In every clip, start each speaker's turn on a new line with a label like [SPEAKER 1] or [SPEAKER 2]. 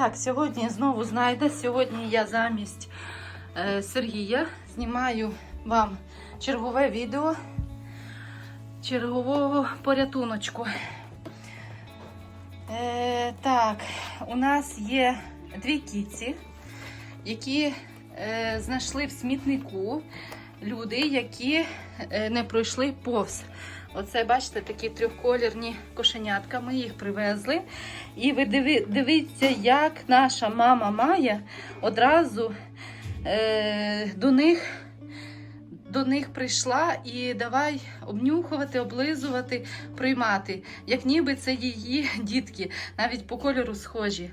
[SPEAKER 1] так, сьогодні знову знайде. Сьогодні я замість е, Сергія знімаю вам чергове відео чергового порятуночку. Е, так, у нас є дві кіці, які е, знайшли в смітнику люди, які е, не пройшли повз. Оце, бачите, такі трьохколірні кошенятка. Ми їх привезли. І ви диви, дивіться, як наша мама Майя одразу е, до них. До них прийшла і давай обнюхувати, облизувати, приймати, як ніби це її дітки, навіть по кольору схожі.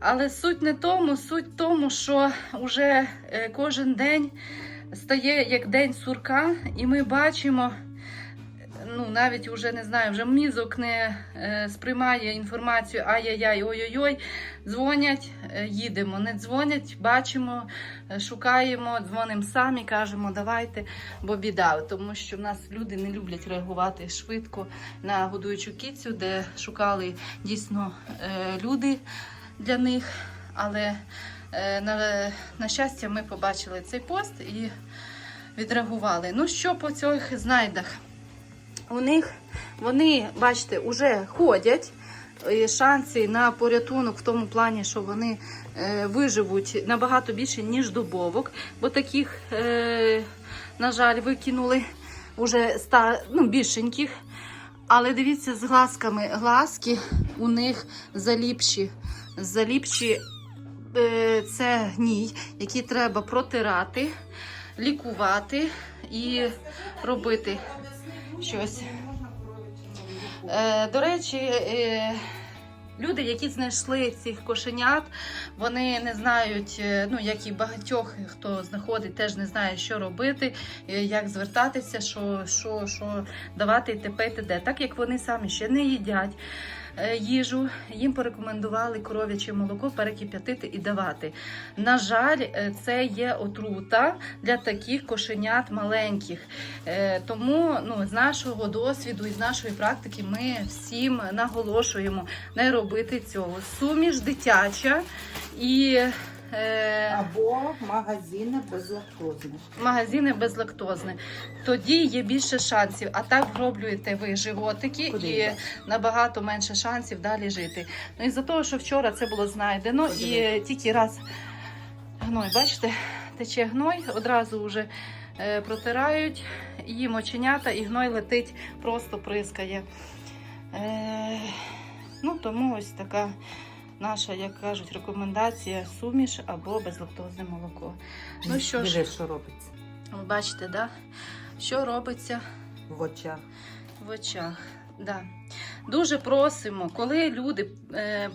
[SPEAKER 1] Але суть не тому, суть тому, що вже е, кожен день стає як день сурка, і ми бачимо, навіть вже не знаю, вже мізок не е, сприймає інформацію ай-яй-яй, ой-ой-ой. Дзвонять, е, їдемо. Не дзвонять, бачимо, е, шукаємо, дзвонимо самі, кажемо, давайте, бо біда. Тому що в нас люди не люблять реагувати швидко на годуючу кіцю, де шукали дійсно люди для них. Але на, на щастя, ми побачили цей пост і відреагували. Ну, що по цих знайдах? У них вони, бачите, вже ходять. І Шанси на порятунок в тому плані, що вони е, виживуть набагато більше, ніж дубовок, бо таких, е, на жаль, викинули уже ста, ну, більшеньких. Але дивіться, з глазками глазки у них заліпші. Заліпші е, це гній, який треба протирати, лікувати і робити щось. Е, до речі, е, люди, які знайшли цих кошенят, вони не знають, е, ну як і багатьох, хто знаходить, теж не знає, що робити, е, як звертатися, що, що, що давати і пити де. Так як вони самі ще не їдять. Е, Їжу їм порекомендували коров'яче молоко перекип'ятити і давати. На жаль, е, це є отрута для таких кошенят маленьких. Е, Тому ну, з нашого досвіду і з нашої практики ми всім наголошуємо не робити цього. Суміш дитяча і
[SPEAKER 2] Або магазини безлактозні.
[SPEAKER 1] магазини безлактозні. Тоді є більше шансів. А так вроблюєте ви животики
[SPEAKER 2] Куди
[SPEAKER 1] і
[SPEAKER 2] йде?
[SPEAKER 1] набагато менше шансів далі жити. Ну і за того, що вчора це було знайдено, і
[SPEAKER 2] Подивись.
[SPEAKER 1] тільки раз гной, бачите, тече гной, одразу вже е, протирають їм оченята, і гной летить, просто прискає. Е, ну, тому ось така наша, як кажуть, рекомендація суміш або безлактозне молоко. Ну що ж,
[SPEAKER 2] що робиться
[SPEAKER 1] ви бачите, да? що робиться
[SPEAKER 2] в очах.
[SPEAKER 1] в очах. Да. Дуже просимо, коли люди е,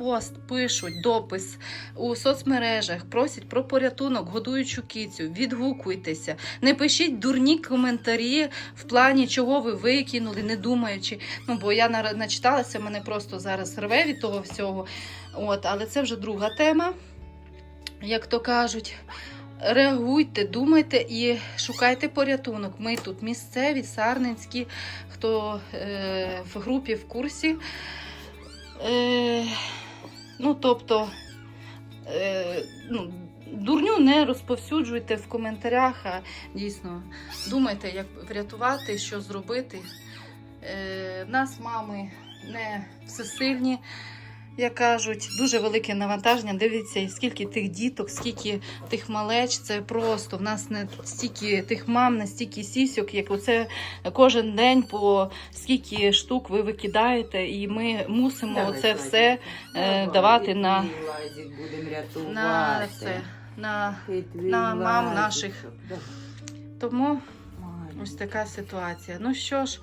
[SPEAKER 1] пост пишуть, допис у соцмережах, просять про порятунок, годуючу кицю, відгукуйтеся. Не пишіть дурні коментарі в плані, чого ви викинули, не думаючи. Ну, бо я начиталася, мене просто зараз рве від того всього. От, але це вже друга тема, як то кажуть. Реагуйте, думайте і шукайте порятунок. Ми тут місцеві, сарненські, хто е, в групі в курсі. Е, ну, тобто, е, ну, дурню не розповсюджуйте в коментарях, а дійсно думайте, як врятувати, що зробити. Е, нас мами не всесильні. Як кажуть, дуже велике навантаження. Дивіться, скільки тих діток, скільки тих малеч. Це просто в нас не стільки тих мам, не стільки сісьок, як оце кожен день по скільки штук ви викидаєте, і ми мусимо
[SPEAKER 2] Давай,
[SPEAKER 1] це
[SPEAKER 2] Владик.
[SPEAKER 1] все е, давати на, на це. На... На мам наших. Тому ось така ситуація. Ну що ж,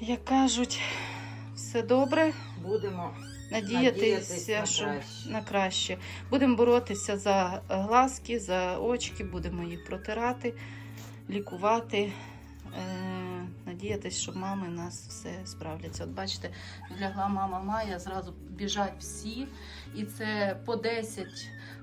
[SPEAKER 1] як кажуть, все добре.
[SPEAKER 2] Будемо
[SPEAKER 1] Надіятися,
[SPEAKER 2] Надіятись на
[SPEAKER 1] що
[SPEAKER 2] краще.
[SPEAKER 1] на краще. Будемо боротися за глазки, за очки, будемо їх протирати, лікувати. Надіятись, що мами нас все справляться. От бачите, лягла мама Майя, зразу біжать всі, і це по 10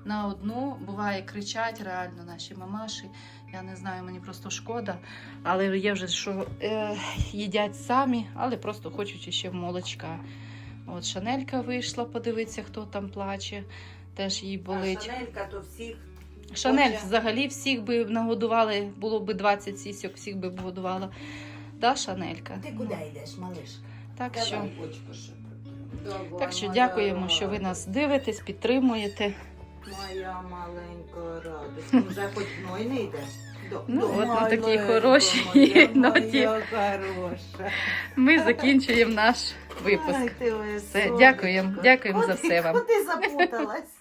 [SPEAKER 1] на одну. Буває, кричать реально наші мамаші. Я не знаю, мені просто шкода. Але є вже що е, їдять самі, але просто хочуть ще молочка. От Шанелька вийшла, подивитися, хто там плаче. Теж їй болить.
[SPEAKER 2] А Шанелька то всіх.
[SPEAKER 1] Шанель взагалі всіх би нагодували, було б 20 сісьок, всіх би годувала. Да, Шанелька?
[SPEAKER 2] Ти куди йдеш, малиш?
[SPEAKER 1] Так що, так що дякуємо, що ви нас дивитесь, підтримуєте.
[SPEAKER 2] Моя маленька радость. Вже хоч гной не йде. До-
[SPEAKER 1] Ну,
[SPEAKER 2] до
[SPEAKER 1] от ми
[SPEAKER 2] маленька
[SPEAKER 1] такі хороші
[SPEAKER 2] моя,
[SPEAKER 1] ноті.
[SPEAKER 2] Хороша.
[SPEAKER 1] Ми закінчуємо наш випуск.
[SPEAKER 2] Ай, ти
[SPEAKER 1] Все, дякуємо, дякуємо за все вам.
[SPEAKER 2] Куди запуталась?